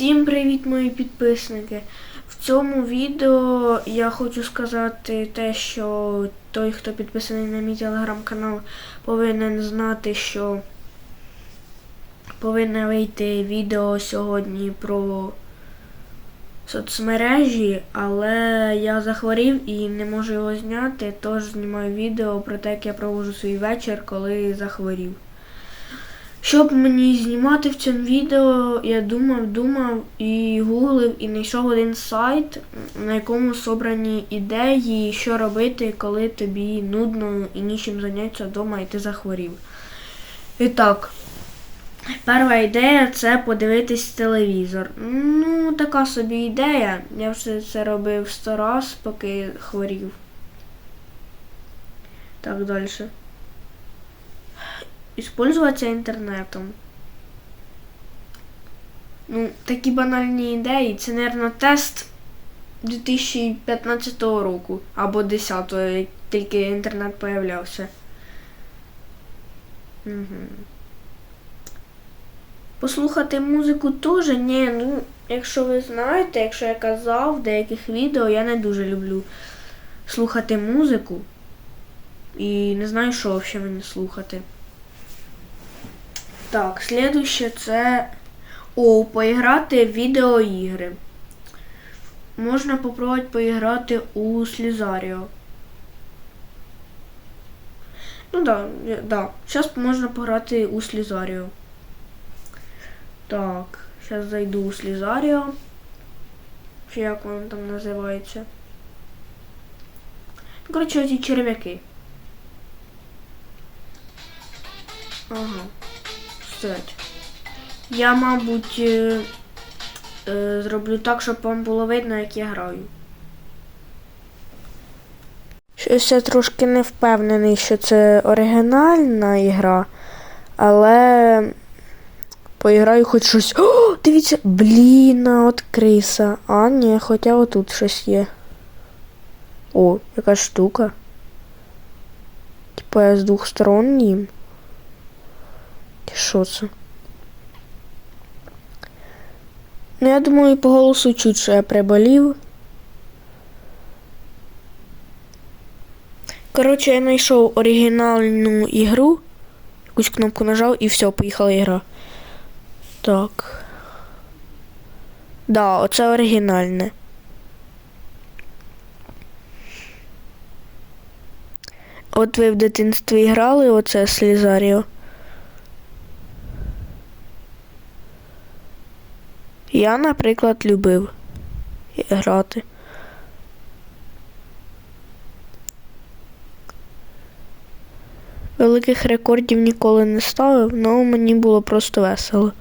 Всім привіт, мої підписники! В цьому відео я хочу сказати те, що той, хто підписаний на мій телеграм-канал, повинен знати, що повинне вийти відео сьогодні про соцмережі, але я захворів і не можу його зняти, тож знімаю відео про те, як я проводжу свій вечір, коли захворів. Щоб мені знімати в цьому відео, я думав, думав і гуглив, і знайшов один сайт, на якому собрані ідеї, що робити, коли тобі нудно і нічим зайнятися вдома і ти захворів. І так, перша ідея це подивитись телевізор. Ну, така собі ідея. Я вже це робив сто раз, поки хворів. Так, далі. Использоваться інтернетом. Ну, такі банальні ідеї. Це, мабуть, тест 2015 року або 10-го, як тільки інтернет появлявся. Угу. Послухати музику теж? Ні, ну, якщо ви знаєте, якщо я казав в деяких відео, я не дуже люблю слухати музику. І не знаю, що взагалі мені слухати. Так, слідуще це о, поіграти в відеоігри. Можна попробувати поіграти у Слізаріо. Ну да, да. Зараз можна пограти у Слізаріо. Так, зараз зайду у Слізаріо. Чи як воно там називається? Ну, коротше, оці черв'яки. Ага стоять. Я, мабуть, е, е, зроблю так, щоб вам було видно, як я граю. Щось я трошки не впевнений, що це оригінальна ігра, але поіграю хоч щось. О, дивіться, блін, а от криса. А, ні, хоча отут щось є. О, яка штука. Типа я з двох сторон їм. Що це? Ну, я думаю, по голосу чуть, що я приболів. Коротше, я знайшов оригінальну ігру. Якусь кнопку нажав і все, поїхала ігра. Так. Да, оце оригінальне. От ви в дитинстві грали оце Слізаріо. Я, наприклад, любив грати. Великих рекордів ніколи не ставив, але мені було просто весело.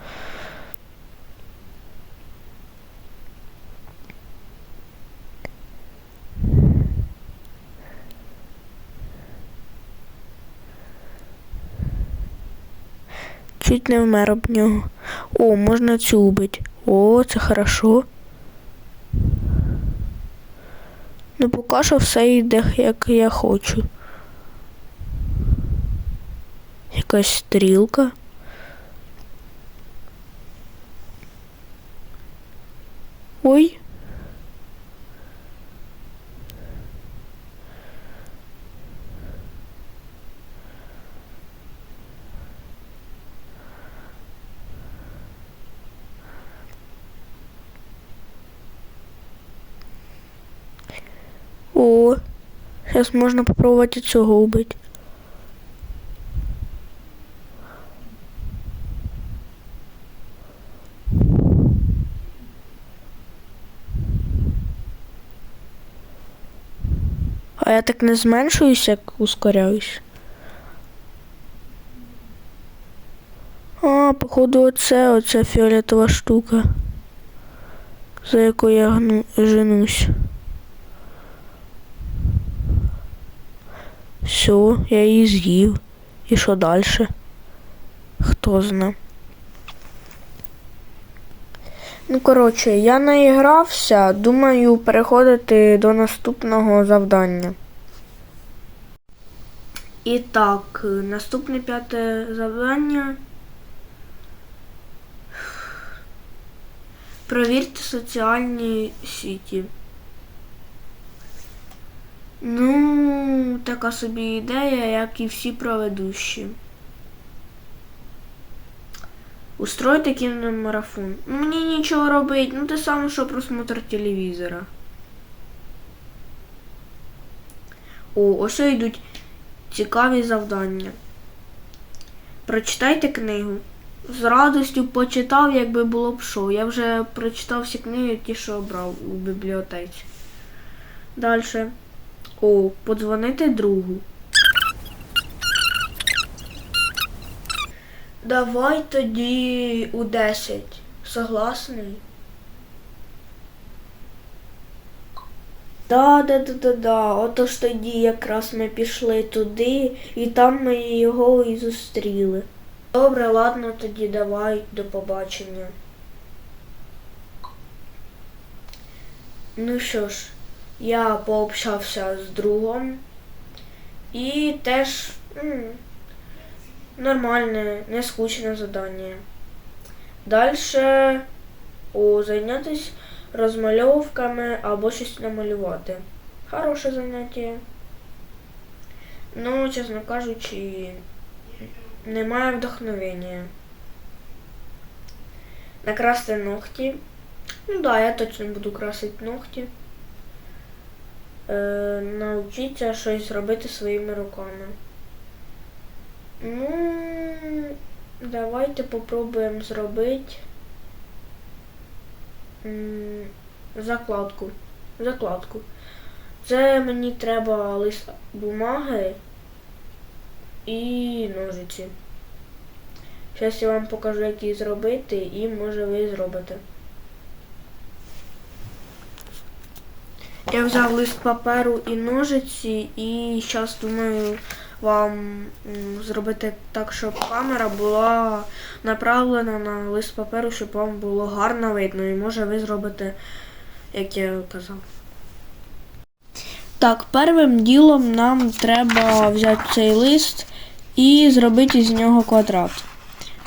Чуть не вмер об нього. О, можна цю убити. О, це хорошо. Ну, поки що все йде, як я хочу. Якась стрілка. Ой. О, зараз можна попробувати цього убити. А я так не зменшуюсь, як ускоряюсь. А, походу, оце, оце фіолетова штука, за якою я женусь. Все, я її з'їв. І що далі? Хто зна. Ну, коротше, я наігрався, думаю переходити до наступного завдання. І так, наступне п'яте завдання. Провірте соціальні сіті. Ну, така собі ідея, як і всі проведущі. Устройте кіномарафон. Ну, мені нічого робить, ну те саме, що просмотр телевізора. О, ось йдуть цікаві завдання. Прочитайте книгу. З радістю почитав, якби було б що. Я вже прочитав всі книги, ті, що брав у бібліотеці. Далі. О, подзвонити другу. Давай тоді у 10. Согласний? Да, да, да, да, да. Отож тоді якраз ми пішли туди, і там ми його і зустріли. Добре, ладно, тоді давай, до побачення. Ну що ж, я пообщався з другом і теж м, нормальне, не скучне задання. Дальше о, зайнятися розмальовками або щось намалювати. Хороше заняття. Ну, чесно кажучи, немає вдохновення. Накрасти ногті. Ну да, я точно буду красити ногті. Е, навчитися щось робити своїми руками. Ну, давайте попробуємо зробити закладку. Закладку. Це мені треба лист бумаги і ножиці. Зараз я вам покажу, як її зробити, і може ви зробите. Я взяв лист паперу і ножиці, і зараз думаю вам зробити так, щоб камера була направлена на лист паперу, щоб вам було гарно видно. І може ви зробите, як я казав. Так, першим ділом нам треба взяти цей лист і зробити з нього квадрат.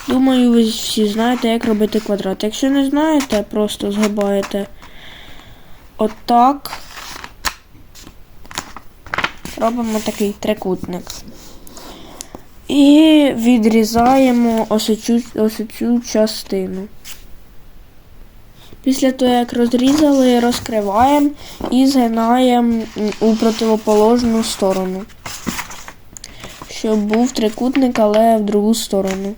Думаю, ви всі знаєте, як робити квадрат. Якщо не знаєте, просто згибаєте отак. Робимо такий трикутник. І відрізаємо ось цю, ось цю частину. Після того, як розрізали, розкриваємо і згинаємо у противоположну сторону. Щоб був трикутник, але в другу сторону.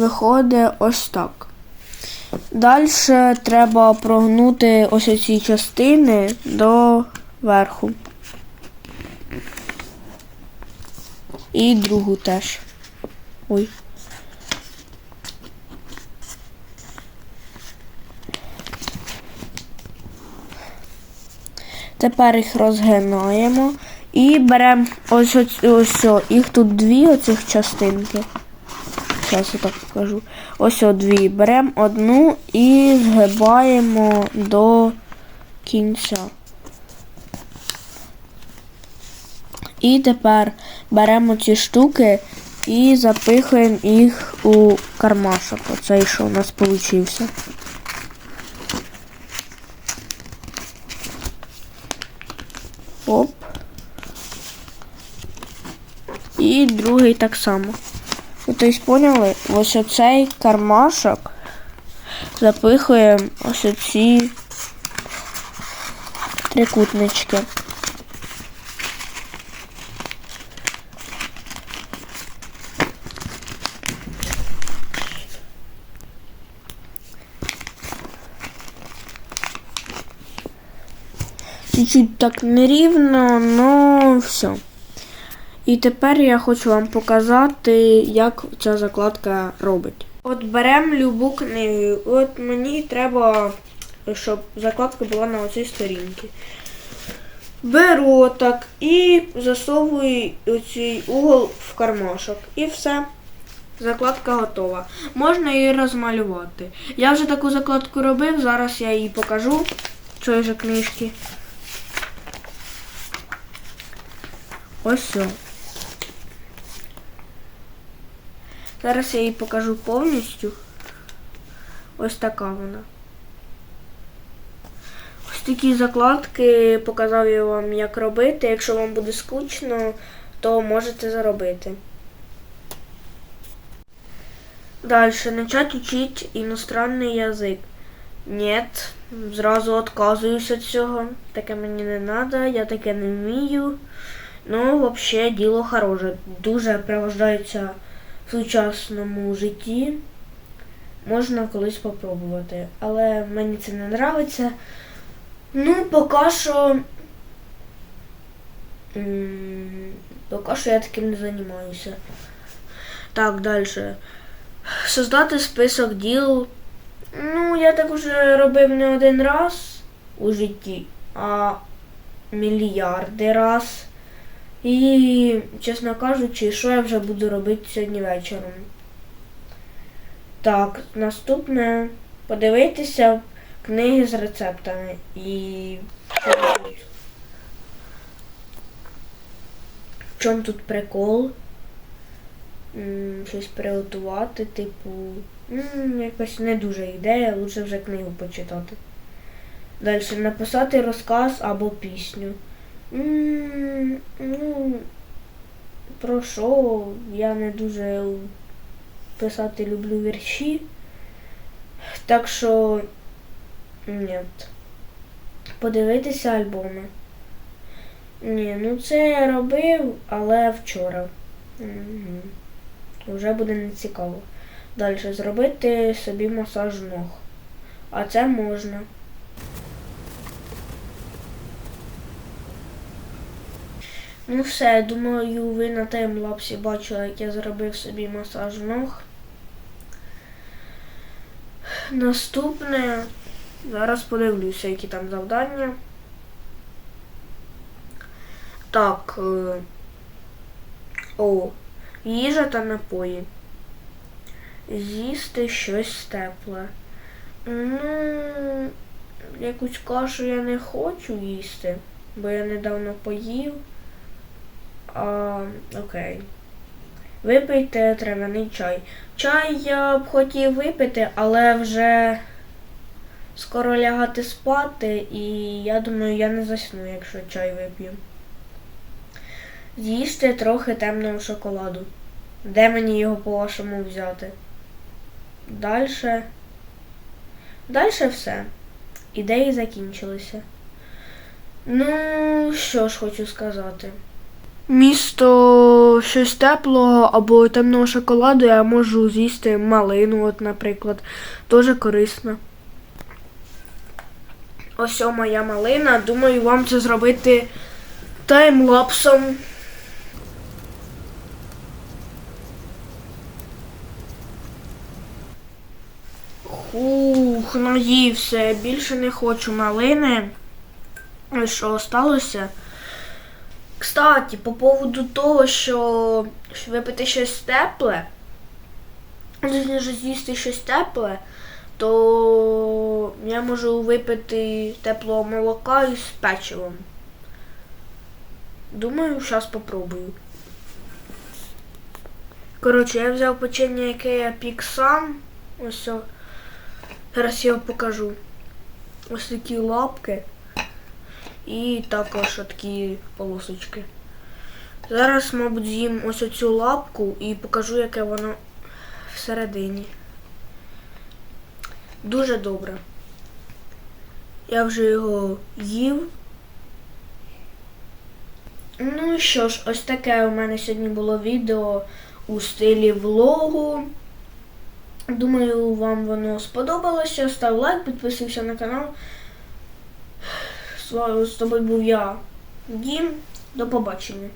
Виходить ось так. Далі треба прогнути ось ці частини до верху. І другу теж. Ой. Тепер їх розгинаємо і беремо ось ось, ось о, їх тут дві оцих частинки. Зараз я так покажу. Ось о, дві. Беремо одну і згибаємо до кінця. І тепер беремо ці штуки і запихаємо їх у кармашок. Оцей, що у нас вийшов. Оп. І другий так само. Ви тобто, поняли? Ось оцей кармашок запихуємо ось оці трикутнички. Чуть-чуть так нерівно, но все. І тепер я хочу вам показати, як ця закладка робить. От беремо любу книгу. От мені треба, щоб закладка була на оцій сторінці. Беру отак і засовую оцей угол в кармашок. І все. Закладка готова. Можна її розмалювати. Я вже таку закладку робив, зараз я її покажу. Цієї же книжки. Ось все. Зараз я її покажу повністю. Ось така вона. Ось такі закладки показав я вам, як робити. Якщо вам буде скучно, то можете заробити. Дальше. Начать учить иностранный язык. Нет, зразу отказуюсь від цього. Таке мені не треба, я таке не вмію. Ну, взагалі, діло хороше. Дуже пригождається в сучасному житті. Можна колись попробувати. Але мені це не подобається. Ну, поки що. Поки що я таким не займаюся. Так, далі. Создати список діл. Ну, я так вже робив не один раз у житті, а мільярди раз. І, чесно кажучи, що я вже буду робити сьогодні вечором. Так, наступне подивитися книги з рецептами і. В чому тут прикол? Щось приготувати, типу. якось не дуже ідея, лучше вже книгу почитати. Далі написати розказ або пісню. М, Ну, про що? Я не дуже писати люблю вірші. Так що ні. Подивитися альбоми. Ні, ну це я робив, але вчора. Мгм. Вже буде нецікаво. Далі зробити собі масаж ног. А це можна. Ну все, думаю, ви на таймлапсі бачили, як я зробив собі масаж ног. Наступне. Зараз подивлюся, які там завдання. Так. е, О, їжа та напої. З'їсти щось тепле. Ну, якусь кашу я не хочу їсти, бо я недавно поїв. А, окей. Випийте трав'яний чай. Чай я б хотів випити, але вже скоро лягати спати, і я думаю, я не засну, якщо чай вип'ю. З'їсти трохи темного шоколаду. Де мені його по-вашому взяти? Дальше. Дальше все. Ідеї закінчилися. Ну, що ж хочу сказати. Місто щось теплого або темного шоколаду я можу з'їсти малину, от, наприклад. Дуже корисно. Ось о моя малина. Думаю, вам це зробити таймлапсом. Ух, наївся. Більше не хочу малини. Що сталося? Кстати, по поводу того, що випити щось тепле, з'їсти щось тепле, то я можу випити теплого молока із печивом. Думаю, зараз попробую. Коротше, я взяв печення, яке я пік сам. Ось. Зараз я вам покажу. Ось такі лапки. І також такі полосочки. Зараз, мабуть, з'їм ось оцю лапку і покажу, яке воно всередині. Дуже добре. Я вже його їв. Ну і що ж, ось таке у мене сьогодні було відео у стилі влогу. Думаю, вам воно сподобалося. Став лайк, підписуйся на канал. З тобою був я, Дім. До побачення.